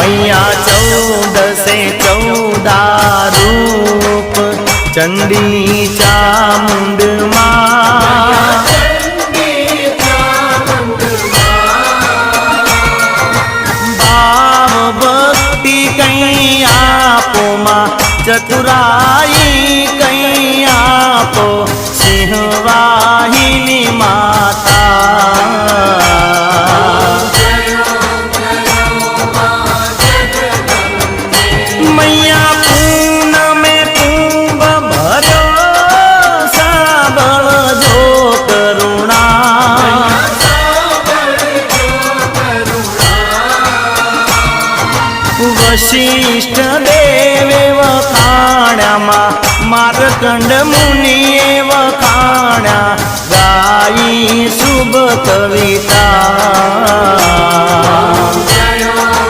મૈયા ચૌદસે ચૌદા રૂપ ચંડી ચામુંડમાં ભાવ ભક્તિ કઈ આપો માં ચતુરાઈ વશિષ્ઠ દેવે વખાણામાં માર્કંડ મુનિએ વખાણા ગાઈ શુભ કવિતા